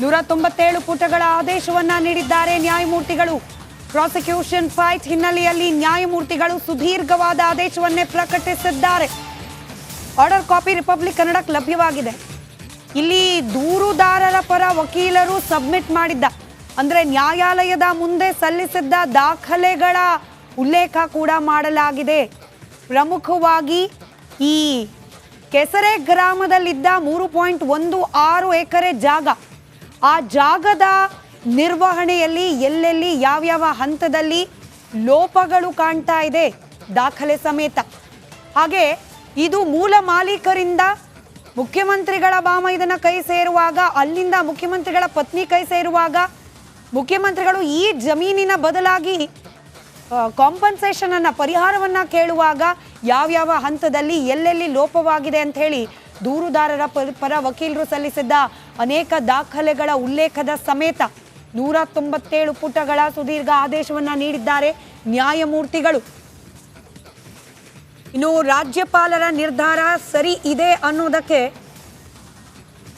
ನೂರ ತೊಂಬತ್ತೇಳು ಪುಟಗಳ ಆದೇಶವನ್ನ ನೀಡಿದ್ದಾರೆ ನ್ಯಾಯಮೂರ್ತಿಗಳು. ಪ್ರಾಸಿಕ್ಯೂಷನ್ ಫೈಟ್ ಹಿನ್ನೆಲೆಯಲ್ಲಿ ನ್ಯಾಯಮೂರ್ತಿಗಳು ಸುದೀರ್ಘವಾದ ಆದೇಶವನ್ನೇ ಪ್ರಕಟಿಸಿದ್ದಾರೆ. ಆರ್ಡರ್ ಕಾಪಿ ರಿಪಬ್ಲಿಕ್ ಕನ್ನಡಕ್ಕೆ ಲಭ್ಯವಾಗಿದೆ. ಇಲ್ಲಿ ದೂರುದಾರರ ಪರ ವಕೀಲರು ಸಬ್ಮಿಟ್ ಮಾಡಿದ್ದ, ಅಂದ್ರೆ ನ್ಯಾಯಾಲಯದ ಮುಂದೆ ಸಲ್ಲಿಸಿದ್ದ ದಾಖಲೆಗಳ ಉಲ್ಲೇಖ ಕೂಡ ಮಾಡಲಾಗಿದೆ. ಪ್ರಮುಖವಾಗಿ ಈ ಕೆಸರೆ ಗ್ರಾಮದಲ್ಲಿದ್ದ ಮೂರು ಪಾಯಿಂಟ್ ಒಂದು ಆರು ಎಕರೆ ಜಾಗ ಆ ಜಾಗದ ನಿರ್ವಹಣೆಯಲ್ಲಿ ಎಲ್ಲೆಲ್ಲಿ ಯಾವ್ಯಾವ ಹಂತದಲ್ಲಿ ಲೋಪಗಳು ಕಾಣ್ತಾ ಇದೆ ದಾಖಲೆ ಸಮೇತ. ಹಾಗೆ ಇದು ಮೂಲ ಮಾಲೀಕರಿಂದ ಮುಖ್ಯಮಂತ್ರಿಗಳ ಬಾಮ ಇದನ್ನ ಕೈ ಸೇರುವಾಗ, ಅಲ್ಲಿಂದ ಮುಖ್ಯಮಂತ್ರಿಗಳ ಪತ್ನಿ ಕೈ ಸೇರುವಾಗ ಮುಖ್ಯಮಂತ್ರಿಗಳು ಈ ಜಮೀನಿನ ಬದಲಾಗಿ ಕಾಂಪನ್ಸೇಷನ್ ಅನ್ನ, ಪರಿಹಾರವನ್ನ ಕೇಳುವಾಗ ಯಾವ್ಯಾವ ಹಂತದಲ್ಲಿ ಎಲ್ಲೆಲ್ಲಿ ಲೋಪವಾಗಿದೆ ಅಂತ ಹೇಳಿ ದೂರುದಾರರ ಪರ ಪರ ವಕೀಲರು ಸಲ್ಲಿಸಿದ್ದ ಅನೇಕ ದಾಖಲೆಗಳ ಉಲ್ಲೇಖದ ಸಮೇತ ನೂರ ತೊಂಬತ್ತೇಳು ಪುಟಗಳ ಸುದೀರ್ಘ ಆದೇಶವನ್ನು ನೀಡಿದ್ದಾರೆ ನ್ಯಾಯಮೂರ್ತಿಗಳು. ಇನ್ನು ರಾಜ್ಯಪಾಲರ ನಿರ್ಧಾರ ಸರಿ ಇದೆ ಅನ್ನೋದಕ್ಕೆ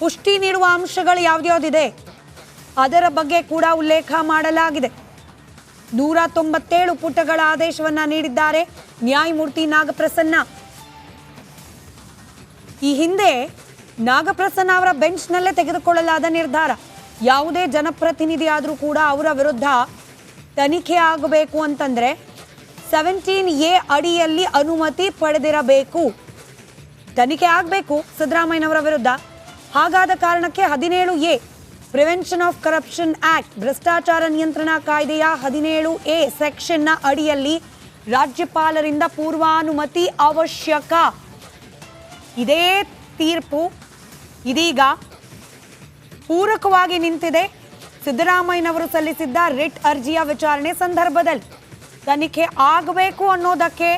ಪುಷ್ಟಿ ನೀಡುವ ಅಂಶಗಳು ಯಾವ್ದ್ಯಾವ್ದಿದೆ? ಅದರ ಬಗ್ಗೆ ಕೂಡ ಉಲ್ಲೇಖ ಮಾಡಲಾಗಿದೆ. ನೂರ ತೊಂಬತ್ತೇಳು ಪುಟಗಳ ಆದೇಶವನ್ನು ನೀಡಿದ್ದಾರೆ ನ್ಯಾಯಮೂರ್ತಿ ನಾಗಪ್ರಸನ್ನ. ಈ ಹಿಂದೆ ನಾಗಪ್ರಸನ್ನ ಅವರ ಬೆಂಚ್ನಲ್ಲೇ ತೆಗೆದುಕೊಳ್ಳಲಾದ ನಿರ್ಧಾರ. ಯಾವುದೇ ಜನಪ್ರತಿನಿಧಿ ಆದರೂ ಕೂಡ ಅವರ ವಿರುದ್ಧ ತನಿಖೆ ಆಗಬೇಕು ಅಂತಂದ್ರೆ ಸೆವೆಂಟೀನ್ ಎ ಅಡಿಯಲ್ಲಿ ಅನುಮತಿ ಪಡೆದಿರಬೇಕು. ತನಿಖೆ ಆಗಬೇಕು ಸಿದ್ದರಾಮಯ್ಯನವರ ವಿರುದ್ಧ. ಹಾಗಾದ ಕಾರಣಕ್ಕೆ ಹದಿನೇಳು A prevention of corruption act ಭ್ರಷ್ಟಾಚಾರ ನಿಯಂತ್ರಣ ಕಾಯ್ದೆಯ ಹದಿನೇಳು ಎ ಸೆಕ್ಷನ್ನ ಅಡಿಯಲ್ಲಿ ರಾಜ್ಯಪಾಲರಿಂದ ಪೂರ್ವಾನುಮತಿ ಅವಶ್ಯಕ. ಇದೇ ತೀರ್ಪು ಇದೀಗ ಪೂರಕವಾಗಿ ನಿಂತಿದೆ. ಸಿದ್ದರಾಮಯ್ಯನವರು ಸಲ್ಲಿಸಿದ್ದ ರಿಟ್ ಅರ್ಜಿಯ ವಿಚಾರಣೆ ಸಂದರ್ಭದಲ್ಲಿ ತನಿಖೆ ಆಗಬೇಕು ಅನ್ನೋದಕ್ಕೆ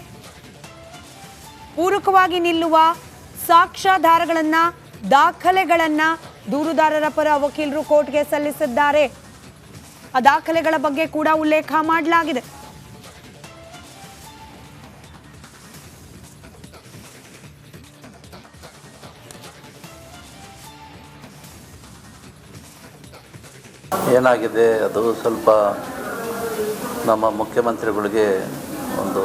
ಪೂರಕವಾಗಿ ನಿಲ್ಲುವ ಸಾಕ್ಷ್ಯಾಧಾರಗಳನ್ನ, ದಾಖಲೆಗಳನ್ನ ದೂರುದಾರರ ಪರ ವಕೀಲರು ಕೋರ್ಟ್ಗೆ ಸಲ್ಲಿಸಿದ್ದಾರೆ. ಆ ದಾಖಲೆಗಳ ಬಗ್ಗೆ ಕೂಡ ಉಲ್ಲೇಖ ಮಾಡಲಾಗಿದೆ. ಏನಾಗಿದೆ? ಅದು ಸ್ವಲ್ಪ ನಮ್ಮ ಮುಖ್ಯಮಂತ್ರಿಗಳಿಗೆ ಒಂದು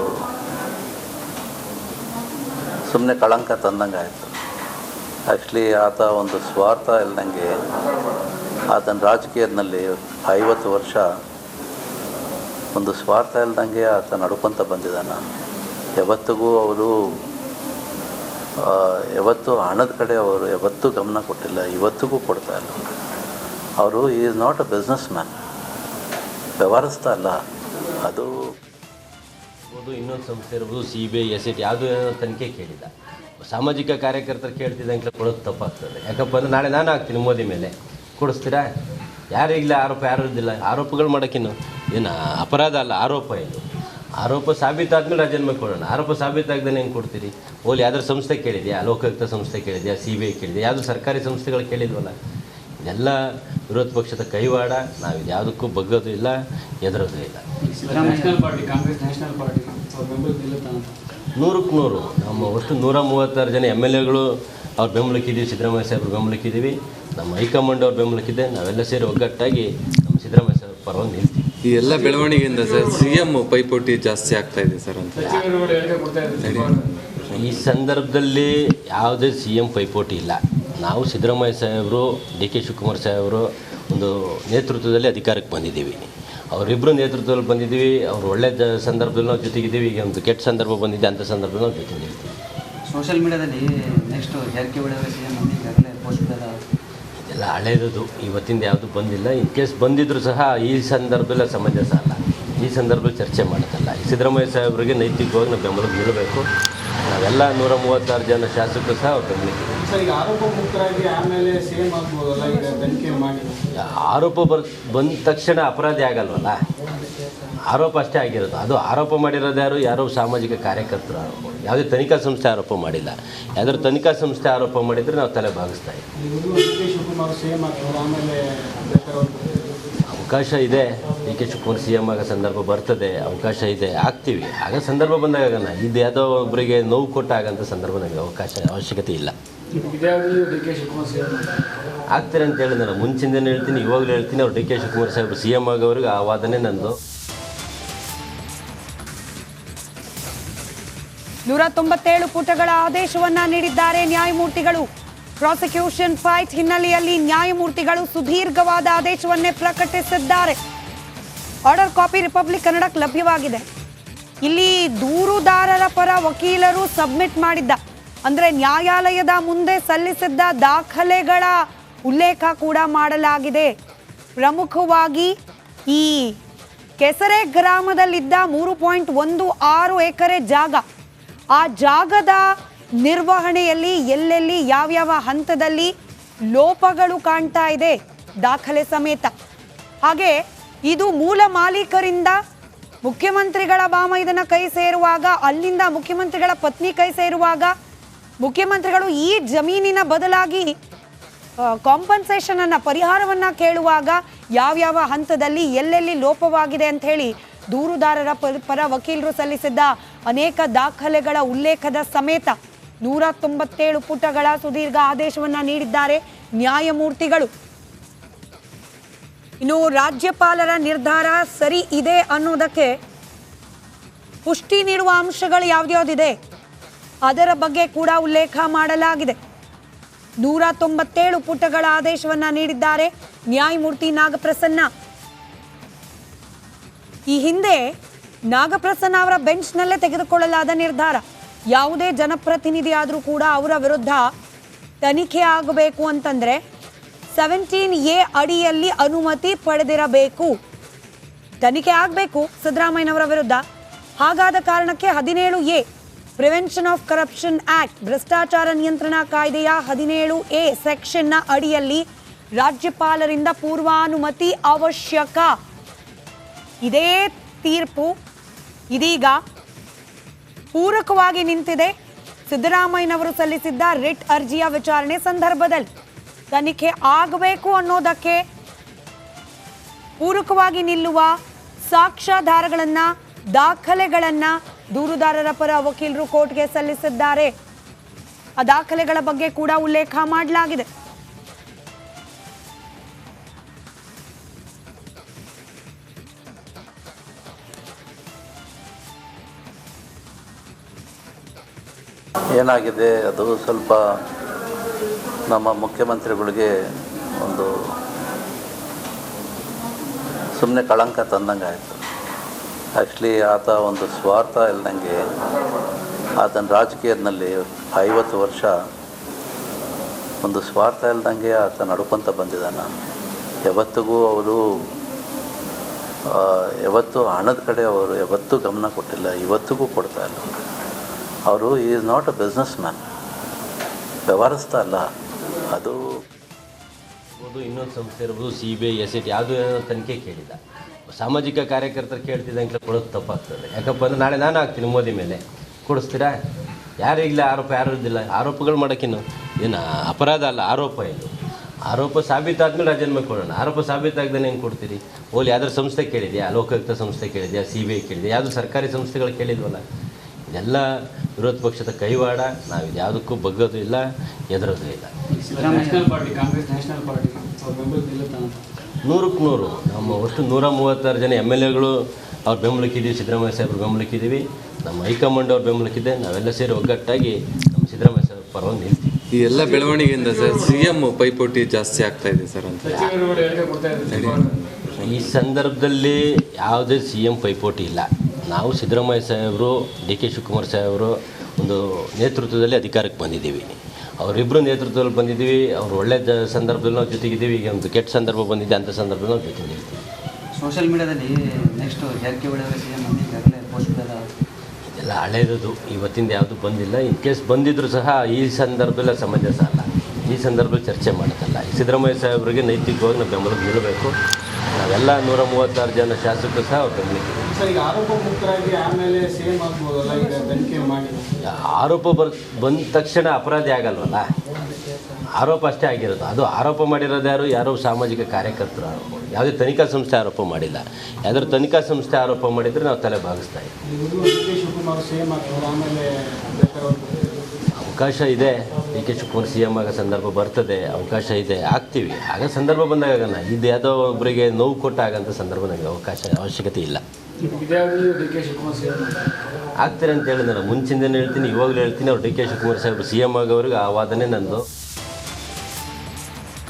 ಸುಮ್ಮನೆ ಕಳಂಕ ತಂದಂಗೆ ಆಯಿತು. ಆ್ಯಕ್ಚುಲಿ ಆತ ಒಂದು ಸ್ವಾರ್ಥ ಇಲ್ಲದಂಗೆ ಆತನ ರಾಜಕೀಯದಲ್ಲಿ ಐವತ್ತು ವರ್ಷ ಒಂದು ಸ್ವಾರ್ಥ ಇಲ್ಲದಂಗೆ ಆತ ನಡ್ಕೊತ ಬಂದಿದ್ದಾನೆ. ಯಾವತ್ತಿಗೂ ಅವರು ಯಾವತ್ತೂ ಹಣದ ಕಡೆ ಅವರು ಯಾವತ್ತೂ ಗಮನ ಕೊಟ್ಟಿಲ್ಲ, ಇವತ್ತಿಗೂ ಕೊಡ್ತಾ ಇಲ್ಲ. ಅವರು is not a business man ವ್ಯವಹರಿಸ್ತಾ ಇಲ್ಲ. ಅದು ಇನ್ನೊಂದು ಸಂಸ್ಥೆ ಇರ್ಬೋದು C B I S I T ಯಾವುದು ಏನೋ ತನಿಖೆ ಕೇಳಿಲ್ಲ ಸಾಮಾಜಿಕ ಕಾರ್ಯಕರ್ತರು ಕೇಳ್ತಿದ್ದಂಗೆ ಕೊಡೋದು ತಪ್ಪಾಗ್ತದೆ. ಯಾಕಪ್ಪ ಅಂದ್ರೆ ನಾಳೆ ನಾನು ಹಾಕ್ತೀನಿ ಮೋದಿ ಮೇಲೆ. ಕೊಡಿಸ್ತೀರಾ? ಯಾರು ಈಗಲೇ ಆರೋಪ ಯಾರು ಇದ್ದಿಲ್ಲ. ಆರೋಪಗಳು ಮಾಡೋಕ್ಕಿನ್ನು ಏನು ಅಪರಾಧ ಅಲ್ಲ, ಆರೋಪ ಇದು. ಆರೋಪ ಸಾಬೀತಾದ್ಮೇಲೆ ರಾಜೀನಾಮೆ ಕೊಡೋಣ. ಆರೋಪ ಸಾಬೀತಾಗ್ದೇ ಹೆಂಗೆ ಕೊಡ್ತೀರಿ? ಓಲಿ ಯಾವ್ದಾರು ಸಂಸ್ಥೆ ಕೇಳಿದೆಯಾ? ಲೋಕಾಯುಕ್ತ ಸಂಸ್ಥೆ ಕೇಳಿದೆಯಾ? ಸಿ ಬಿ ಐ ಕೇಳಿದೆಯಾ? ಯಾವುದು ಸರ್ಕಾರಿ ಸಂಸ್ಥೆಗಳು ಕೇಳಿದ್ವಲ್ಲ? ಇದೆಲ್ಲ ವಿರೋಧ ಪಕ್ಷದ ಕೈವಾಡ ನಾವು ಯಾವುದಕ್ಕೂ ಬಗ್ಗೋದು ಇಲ್ಲ ಎದುರೋದು ಇಲ್ಲ. ನ್ಯಾಷನಲ್ ಕಾಂಗ್ರೆಸ್ ನ್ಯಾಷನಲ್ ಪಾರ್ಟಿ ಅವ್ರ ಬೆಂಬಲ ನಿಲ್ಲುತ್ತಾ ಅಂತ? ನೂರಕ್ಕೆ ನೂರು. ನಮ್ಮ ಒಟ್ಟು ನೂರ ಮೂವತ್ತಾರು ಜನ ಎಂ ಎಲ್ ಎಗಳು ಅವ್ರ ಬೆಂಬಲಕ್ಕಿದ್ದೀವಿ ಸಿದ್ದರಾಮಯ್ಯ ಸಾಹೇಬ್ರ ಬೆಂಬಲಕ್ಕಿದ್ದೀವಿ ನಮ್ಮ ಹೈಕಮಾಂಡ್ ಅವ್ರ ಬೆಂಬಲಕ್ಕಿದೆ ನಾವೆಲ್ಲ ಸೇರಿ ಒಗ್ಗಟ್ಟಾಗಿ ನಮ್ಮ ಸಿದ್ದರಾಮಯ್ಯ ಸಾಹೇಬ್ರ ಪರವಾಗಿ ನಿಲ್ತೀವಿ. ಈ ಎಲ್ಲ ಬೆಳವಣಿಗೆಯಿಂದ ಸರ್ ಸಿ ಎಂ ಪೈಪೋಟಿ ಜಾಸ್ತಿ ಆಗ್ತಾ ಇದೆ ಸರ್ ಅಂತ. ಈ ಸಂದರ್ಭದಲ್ಲಿ ಯಾವುದೇ ಸಿ ಎಂ ಪೈಪೋಟಿ ಇಲ್ಲ. ನಾವು ಸಿದ್ದರಾಮಯ್ಯ ಸಾಹೇಬರು ಡಿ ಕೆ ಶಿವಕುಮಾರ್ ಸಾಹೇಬರು ಒಂದು ನೇತೃತ್ವದಲ್ಲಿ ಅಧಿಕಾರಕ್ಕೆ ಬಂದಿದ್ದೀವಿ. ಅವರಿಬ್ಬರು ನೇತೃತ್ವದಲ್ಲಿ ಬಂದಿದ್ದೀವಿ. ಅವ್ರು ಒಳ್ಳೆ ಸಂದರ್ಭದಲ್ಲಿ ನಾವು ಜೊತೆಗಿದ್ದೀವಿ. ಈಗ ಒಂದು ಕೆಟ್ಟ ಸಂದರ್ಭ ಬಂದಿದೆ ಅಂಥ ಸಂದರ್ಭದಲ್ಲಿ ನಾವು ಜೊತೆ ನಿಲ್ತೀವಿ ಸೋಷಿಯಲ್ ಮೀಡಿಯಾದಲ್ಲಿ ನೆಕ್ಸ್ಟ್ ಜಾರಕಿಹೊಳಿ ಈಗಾಗಲೇ ಪೋಸ್ಟ್ ಇದೆಲ್ಲ ಹಳೆಯದು ಇವತ್ತಿಂದ ಯಾವುದು ಬಂದಿಲ್ಲ. ಇನ್ ಕೇಸ್ ಬಂದಿದ್ದರೂ ಸಹ ಈ ಸಂದರ್ಭದಲ್ಲಿ ಸಮಂಜಸ ಅಲ್ಲ. ಈ ಸಂದರ್ಭದಲ್ಲಿ ಚರ್ಚೆ ಮಾಡೋದಲ್ಲ. ಈ ಸಿದ್ದರಾಮಯ್ಯ ಸಾಹೇಬರಿಗೆ ನೈತಿಕವಾಗಿ ನಾವು ಬೆಂಬಲ ನೀಡಬೇಕು ನಾವೆಲ್ಲ ನೂರ ಮೂವತ್ತಾರು ಜನ ಶಾಸಕರು ಸಹ ಅವ್ರು ಬೆಂಬಲಕ್ಕೆ ಸರ್ ಈಗ ಆರೋಪ ಮುಕ್ತರಾಗಿ ಆಮೇಲೆ ಸೇಮ್ ಆಗ್ಬೋದಲ್ಲ? ಈಗ ತನಿಖೆ ಮಾಡಿ. ಆರೋಪ ಬರ್ ಬಂದ ತಕ್ಷಣ ಅಪರಾಧಿ ಆಗಲ್ವಲ್ಲ? ಆರೋಪ ಅಷ್ಟೇ ಆಗಿರೋದು. ಅದು ಆರೋಪ ಮಾಡಿರೋದು ಯಾರು? ಯಾರೋ ಸಾಮಾಜಿಕ ಕಾರ್ಯಕರ್ತರು ಆರೋಪ ಯಾವುದೇ ತನಿಖಾ ಸಂಸ್ಥೆ ಆರೋಪ ಮಾಡಿಲ್ಲ. ಯಾವ್ದಾದ್ರು ತನಿಖಾ ಸಂಸ್ಥೆ ಆರೋಪ ಮಾಡಿದರೆ ನಾವು ತಲೆ ಭಾಗಿಸ್ತಾ ಇದ್ದೀವಿ. ಅವಕಾಶ ಇದೆ. D K Shivakumar C M ಆಗೋ ಸಂದರ್ಭ ಬರ್ತದೆ. ಅವಕಾಶ ಇದೆ. ಆಗ್ತೀವಿ. ಆಗ ಸಂದರ್ಭ ಬಂದಾಗ ಆಗೋಣ ಇದು ಯಾವುದೋ ಒಬ್ಬರಿಗೆ ನೋವು ಕೊಟ್ಟಾಗಂಥ ಸಂದರ್ಭ ನಮಗೆ ಅವಕಾಶ ಅವಶ್ಯಕತೆ ಇಲ್ಲ. ಡಿ ಅಂತ ಹೇಳಿದ್ರೆ ಮುಂಚಿಂದನೇ ಹೇಳ್ತೀನಿ, ಇವಾಗಲೂ ಹೇಳ್ತೀನಿ. ಅವ್ರು ಡಿ ಕೆ ಶಿವಕುಮಾರ್ ಸಾಹೇಬರು ಸಿ ಎಂ ಆಗೋರಿಗೆ ಆ ವಾದನೆ ನಂದು. ನೂರ ತೊಂಬತ್ತೇಳು ಪುಟಗಳ ಆದೇಶವನ್ನ ನೀಡಿದ್ದಾರೆ ನ್ಯಾಯಮೂರ್ತಿಗಳು. ಪ್ರಾಸಿಕ್ಯೂಷನ್ ಫೈಟ್ ಹಿನ್ನೆಲೆಯಲ್ಲಿ ನ್ಯಾಯಮೂರ್ತಿಗಳು ಸುದೀರ್ಘವಾದ ಆದೇಶವನ್ನೇ ಪ್ರಕಟಿಸಿದ್ದಾರೆ. ಆರ್ಡರ್ ಕಾಪಿ ರಿಪಬ್ಲಿಕ್ ಕನ್ನಡಕ್ಕೆ ಲಭ್ಯವಾಗಿದೆ. ಇಲ್ಲಿ ದೂರುದಾರರ ಪರ ವಕೀಲರು ಸಬ್ಮಿಟ್ ಮಾಡಿದ್ದ ಅಂದ್ರೆ ನ್ಯಾಯಾಲಯದ ಮುಂದೆ ಸಲ್ಲಿಸಿದ್ದ ದಾಖಲೆಗಳ ಉಲ್ಲೇಖ ಕೂಡ ಮಾಡಲಾಗಿದೆ. ಪ್ರಮುಖವಾಗಿ ಈ ಕೆಸರೆ ಗ್ರಾಮದಲ್ಲಿದ್ದ ಮೂರು ಪಾಯಿಂಟ್ ಒಂದು ಆರು ಎಕರೆ ಜಾಗ. ಆ ಜಾಗದ ನಿರ್ವಹಣೆಯಲ್ಲಿ ಎಲ್ಲೆಲ್ಲಿ ಯಾವ್ಯಾವ ಹಂತದಲ್ಲಿ ಲೋಪಗಳು ಕಾಣ್ತಾ ಇದೆ ದಾಖಲೆ ಸಮೇತ. ಹಾಗೆ ಇದು ಮೂಲ ಮಾಲೀಕರಿಂದ ಮುಖ್ಯಮಂತ್ರಿಗಳ ಬಾಮ ಇದನ್ನು ಕೈ ಸೇರುವಾಗ ಅಲ್ಲಿಂದ ಮುಖ್ಯಮಂತ್ರಿಗಳ ಪತ್ನಿ ಕೈ ಸೇರುವಾಗ ಮುಖ್ಯಮಂತ್ರಿಗಳು ಈ ಜಮೀನಿನ ಬದಲಾಗಿ ಕಾಂಪನ್ಸೇಷನ್ ಅನ್ನ ಪರಿಹಾರವನ್ನ ಕೇಳುವಾಗ ಯಾವ್ಯಾವ ಹಂತದಲ್ಲಿ ಎಲ್ಲೆಲ್ಲಿ ಲೋಪವಾಗಿದೆ ಅಂತ ಹೇಳಿ ದೂರುದಾರರ ಪರ- ವಕೀಲರು ಸಲ್ಲಿಸಿದ್ದ ಅನೇಕ ದಾಖಲೆಗಳ ಉಲ್ಲೇಖದ ಸಮೇತ ನೂರ ತೊಂಬತ್ತೇಳು ಪುಟಗಳ ಸುದೀರ್ಘ ಆದೇಶವನ್ನ ನೀಡಿದ್ದಾರೆ ನ್ಯಾಯಮೂರ್ತಿಗಳು. ಇನ್ನು ರಾಜ್ಯಪಾಲರ ನಿರ್ಧಾರ ಸರಿ ಇದೆ ಅನ್ನೋದಕ್ಕೆ ಪುಷ್ಟಿ ನೀಡುವ ಅಂಶಗಳು ಯಾವ್ದ್ಯಾವ್ದಿದೆ? ಅದರ ಬಗ್ಗೆ ಕೂಡ ಉಲ್ಲೇಖ ಮಾಡಲಾಗಿದೆ. ನೂರ ತೊಂಬತ್ತೇಳು ಪುಟಗಳ ಆದೇಶವನ್ನ ನೀಡಿದ್ದಾರೆ ನ್ಯಾಯಮೂರ್ತಿ ನಾಗಪ್ರಸನ್ನ. ಈ ಹಿಂದೆ ನಾಗಪ್ರಸನ್ನ ಅವರ ಬೆಂಚ್ನಲ್ಲೇ ತೆಗೆದುಕೊಳ್ಳಲಾದ ನಿರ್ಧಾರ. ಯಾವುದೇ ಜನಪ್ರತಿನಿಧಿ ಆದರೂ ಕೂಡ ಅವರ ವಿರುದ್ಧ ತನಿಖೆ ಆಗಬೇಕು ಅಂತಂದ್ರೆ ಸೆವೆಂಟೀನ್ ಎ ಅಡಿಯಲ್ಲಿ ಅನುಮತಿ ಪಡೆದಿರಬೇಕು. ತನಿಖೆ ಆಗಬೇಕು ಸಿದ್ದರಾಮಯ್ಯನವರ ವಿರುದ್ಧ. ಹಾಗಾದ ಕಾರಣಕ್ಕೆ ಹದಿನೇಳು A prevention of corruption act ಭ್ರಷ್ಟಾಚಾರ ನಿಯಂತ್ರಣ ಕಾಯ್ದೆಯ ಹದಿನೇಳು ಎ ಸೆಕ್ಷನ್ನ ಅಡಿಯಲ್ಲಿ ರಾಜ್ಯಪಾಲರಿಂದ ಪೂರ್ವಾನುಮತಿ ಅವಶ್ಯಕ ಇದೇ ತೀರ್ಪು ಇದೀಗ ಪೂರಕವಾಗಿ ನಿಂತಿದೆ ಸಿದ್ದರಾಮಯ್ಯನವರು ಸಲ್ಲಿಸಿದ್ದ ರಿಟ್ ಅರ್ಜಿಯ ವಿಚಾರಣೆ ಸಂದರ್ಭದಲ್ಲಿ ತನಿಖೆ ಆಗಬೇಕು ಅನ್ನೋದಕ್ಕೆ ಪೂರಕವಾಗಿ ನಿಲ್ಲುವ ಸಾಕ್ಷ್ಯಾಧಾರಗಳನ್ನ ದಾಖಲೆಗಳನ್ನ ದೂರುದಾರರ ಪರ ವಕೀಲರು ಕೋರ್ಟ್ಗೆ ಸಲ್ಲಿಸಿದ್ದಾರೆ. ಆ ದಾಖಲೆಗಳ ಬಗ್ಗೆ ಕೂಡ ಉಲ್ಲೇಖ ಮಾಡಲಾಗಿದೆ. ಏನಾಗಿದೆ? ಅದು ಸ್ವಲ್ಪ ನಮ್ಮ ಮುಖ್ಯಮಂತ್ರಿಗಳಿಗೆ ಒಂದು ಸುಮ್ಮನೆ ಕಳಂಕ ತಂದಂಗೆ ಆಯಿತು ಆ್ಯಕ್ಚುಲಿ ಆತ ಒಂದು ಸ್ವಾರ್ಥ ಇಲ್ಲದಂಗೆ ಆತನ ರಾಜಕೀಯದಲ್ಲಿ ಐವತ್ತು ವರ್ಷ ಒಂದು ಸ್ವಾರ್ಥ ಇಲ್ಲದಂಗೆ ಆತ ನಡ್ಕೊತ ಬಂದಿದ್ದಾನೆ. ಯಾವತ್ತಿಗೂ ಅವರು ಯಾವತ್ತೂ ಹಣದ ಕಡೆ ಅವರು ಯಾವತ್ತೂ ಗಮನ ಕೊಟ್ಟಿಲ್ಲ, ಇವತ್ತಿಗೂ ಕೊಡ್ತಾ ಇಲ್ಲ. ಅವರು is not a business man ವ್ಯವಹರಿಸ್ತಾ ಇಲ್ಲ. ಅದು ಇನ್ನೊಂದು ಸಂಸ್ಥೆ ಇರ್ಬೋದು C B I S I T ಯಾವುದೂ ಏನೋ ತನಿಖೆ ಕೇಳಿಲ್ಲ ಸಾಮಾಜಿಕ ಕಾರ್ಯಕರ್ತರು ಕೇಳ್ತಿದ್ದಂಗೆ ಕೊಡೋದು ತಪ್ಪಾಗ್ತದೆ. ಯಾಕಪ್ಪ ಅಂದರೆ ನಾಳೆ ನಾನು ಹಾಕ್ತೀನಿ ಮೋದಿ ಮೇಲೆ. ಕೊಡಿಸ್ತೀರಾ? ಯಾರು ಈಗಲೇ ಆರೋಪ ಯಾರು ಇದ್ದಿಲ್ಲ. ಆರೋಪಗಳು ಮಾಡೋಕ್ಕಿನ್ನು ಏನು ಅಪರಾಧ ಅಲ್ಲ, ಆರೋಪ ಇದು. ಆರೋಪ ಸಾಬೀತಾದ್ಮೇಲೆ ರಾಜೀನಾಮೆ ಕೊಡೋಣ. ಆರೋಪ ಸಾಬೀತಾಗ್ದೇ ಹೆಂಗೆ ಕೊಡ್ತೀರಿ? ಓಲಿ ಯಾವ್ದಾರು ಸಂಸ್ಥೆ ಕೇಳಿದೆಯಾ? ಲೋಕಾಯುಕ್ತ ಸಂಸ್ಥೆ ಕೇಳಿದೆಯಾ? ಸಿ ಬಿ ಐ ಕೇಳಿದೆ ಯಾವುದು ಸರ್ಕಾರಿ ಸಂಸ್ಥೆಗಳು ಕೇಳಿದ್ವಲ್ಲ. ಇದೆಲ್ಲ ವಿರೋಧ ಪಕ್ಷದ ಕೈವಾಡ. ನಾವು ಯಾವುದಕ್ಕೂ ಬಗ್ಗೋದು ಇಲ್ಲ, ಎದುರೋದು ಇಲ್ಲ. ನೂರಕ್ಕೆ ನೂರು. ನಮ್ಮ ಒಟ್ಟು ನೂರ ಮೂವತ್ತಾರು ಜನ ಎಂ ಎಲ್ ಎಗಳು ಅವ್ರ ಬೆಂಬಲಕ್ಕಿದ್ದೀವಿ ಸಿದ್ದರಾಮಯ್ಯ ಸಾಹೇಬ್ರ ಬೆಂಬಲಕ್ಕಿದ್ದೀವಿ. ನಮ್ಮ ಹೈಕಮಾಂಡ್ ಅವ್ರ ಬೆಂಬಲಕ್ಕಿದೆ. ನಾವೆಲ್ಲ ಸೇರಿ ಒಗ್ಗಟ್ಟಾಗಿ ನಮ್ಮ ಸಿದ್ದರಾಮಯ್ಯ ಸಾಹೇಬ್ರ ಪರವಾಗಿ ನಿಲ್ತೀವಿ. ಈ ಎಲ್ಲ ಬೆಳವಣಿಗೆಯಿಂದ ಸರ್ ಸಿ ಎಂ ಪೈಪೋಟಿ ಜಾಸ್ತಿ ಆಗ್ತಾ ಇದೆ ಸರ್ ಅಂತ. ಈ ಸಂದರ್ಭದಲ್ಲಿ ಯಾವುದೇ ಸಿ ಎಂ ಪೈಪೋಟಿ ಇಲ್ಲ. ನಾವು ಸಿದ್ದರಾಮಯ್ಯ ಸಾಹೇಬರು ಡಿ ಕೆ ಶಿವಕುಮಾರ್ ಸಾಹೇಬರು ಒಂದು ನೇತೃತ್ವದಲ್ಲಿ ಅಧಿಕಾರಕ್ಕೆ ಬಂದಿದ್ದೀವಿ. ಅವರಿಬ್ಬರು ನೇತೃತ್ವದಲ್ಲಿ ಬಂದಿದ್ದೀವಿ. ಅವ್ರು ಒಳ್ಳೆ ಸಂದರ್ಭದಲ್ಲಿ ನಾವು ಜೊತೆಗಿದ್ದೀವಿ. ಈಗ ಒಂದು ಕೆಟ್ಟ ಸಂದರ್ಭ ಬಂದಿದೆ ಅಂಥ ಸಂದರ್ಭದಲ್ಲಿ ನಾವು ಜೊತೆ ನಿಲ್ತೀವಿ ಸೋಷಿಯಲ್ ಮೀಡಿಯಾದಲ್ಲಿ ನೆಕ್ಸ್ಟ್ ಜಾರಕಿಹೊಳಿ ಅವರ ಸಿ ಎಂ ಈಗಾಗಲೇ ಪೋಸ್ಟ್ ಅದ ಇದೆಲ್ಲ ಹಳೇದು ಇವತ್ತಿಂದ ಯಾವುದು ಬಂದಿಲ್ಲ. ಇನ್ ಕೇಸ್ ಬಂದಿದ್ದರೂ ಸಹ ಈ ಸಂದರ್ಭದಲ್ಲಿ ಸಮಂಜಸ ಅಲ್ಲ. ಈ ಸಂದರ್ಭದಲ್ಲಿ ಚರ್ಚೆ ಮಾಡೋದಲ್ಲ. ಸಿದ್ದರಾಮಯ್ಯ ಸಾಹೇಬರಿಗೆ ನೈತಿಕವಾಗಿ ನಾವು ಬೆಂಬಲಕ್ಕೆ ನಿಲ್ಲಬೇಕು ನಾವೆಲ್ಲ ನೂರ ಮೂವತ್ತಾರು ಜನ ಶಾಸಕರು ಸಹ ಅವ್ರು ಬೆಂಬಲಕ್ಕೆ ಸರ್ ಈಗ ಆರೋಪ ಮುಕ್ತರಾಗಿ ಆಮೇಲೆ ಸೇಮ್ ಆಗ್ಬೋದಲ್ಲ? ಈಗ ತನಿಖೆ ಮಾಡಿ. ಆರೋಪ ಬರ್ ಬಂದ ತಕ್ಷಣ ಅಪರಾಧಿ ಆಗಲ್ವಲ್ಲ? ಆರೋಪ ಅಷ್ಟೇ ಆಗಿರೋದು. ಅದು ಆರೋಪ ಮಾಡಿರೋದು ಯಾರು? ಯಾರೋ ಸಾಮಾಜಿಕ ಕಾರ್ಯಕರ್ತರು ಆರೋಪ ಯಾವುದೇ ತನಿಖಾ ಸಂಸ್ಥೆ ಆರೋಪ ಮಾಡಿಲ್ಲ. ಯಾವ್ದಾದ್ರು ತನಿಖಾ ಸಂಸ್ಥೆ ಆರೋಪ ಮಾಡಿದರೆ ನಾವು ತಲೆ ಭಾಗಿಸ್ತಾ ಇದ್ದೀವಿ. ಅವಕಾಶ ಇದೆ. D K Shivakumar C M ಆಗೋ ಸಂದರ್ಭ ಬರ್ತದೆ. ಅವಕಾಶ ಇದೆ. ಆಗ್ತೀವಿ. ಆಗ ಸಂದರ್ಭ ಬಂದಾಗ ಇದು ಯಾವುದೋ ಒಬ್ಬರಿಗೆ ನೋವು ಕೊಟ್ಟಾಗಂಥ ಸಂದರ್ಭ ನನಗೆ ಅವಕಾಶ ಅವಶ್ಯಕತೆ ಇಲ್ಲ. ಆಗ್ತಾರೆ ಅಂತ ಹೇಳಿದ್ನಲ್ಲ ಮುಂಚಿಂದನೇ ಹೇಳ್ತೀನಿ, ಇವಾಗಲೂ ಹೇಳ್ತೀನಿ. ಅವ್ರು ಡಿ ಕೆ ಶಿವಕುಮಾರ್ ಸಾಹೇಬ್ರು ಸಿ ಎಂ ಆಗೋರಿಗೆ ಆ ವಾದನೆ ನಂದು.